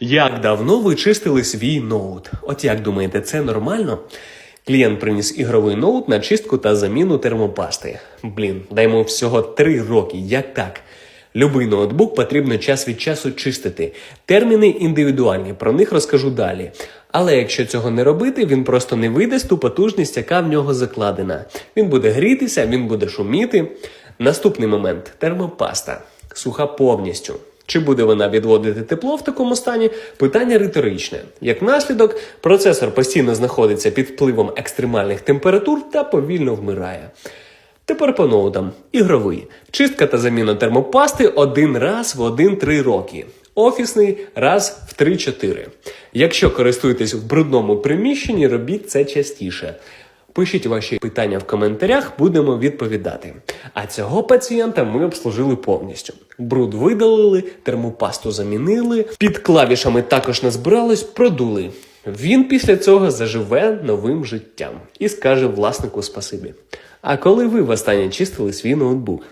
Як давно ви чистили свій ноут? От як думаєте, це нормально? Клієнт приніс ігровий ноут на чистку та заміну термопасти. Блін, даймо всього 3 роки. Як так? Любий ноутбук потрібно час від часу чистити. Терміни індивідуальні, про них розкажу далі. Але якщо цього не робити, він просто не видасть ту потужність, яка в нього закладена. Він буде грітися, він буде шуміти. Наступний момент термопаста. Суха повністю. Чи буде вона відводити тепло в такому стані? Питання риторичне. Як наслідок, процесор постійно знаходиться під впливом екстремальних температур та повільно вмирає. Тепер по ноутам. Ігровий. Чистка та заміна термопасти один раз в 1-3 роки. Офісний раз в 3-4. Якщо користуєтесь в брудному приміщенні, робіть це частіше. Пишіть ваші питання в коментарях, будемо відповідати. А цього пацієнта ми обслужили повністю. Бруд видалили, термопасту замінили, під клавішами також назбиралось, продули. Він після цього заживе новим життям і скаже власнику спасибі. А коли ви востаннє чистили свій ноутбук?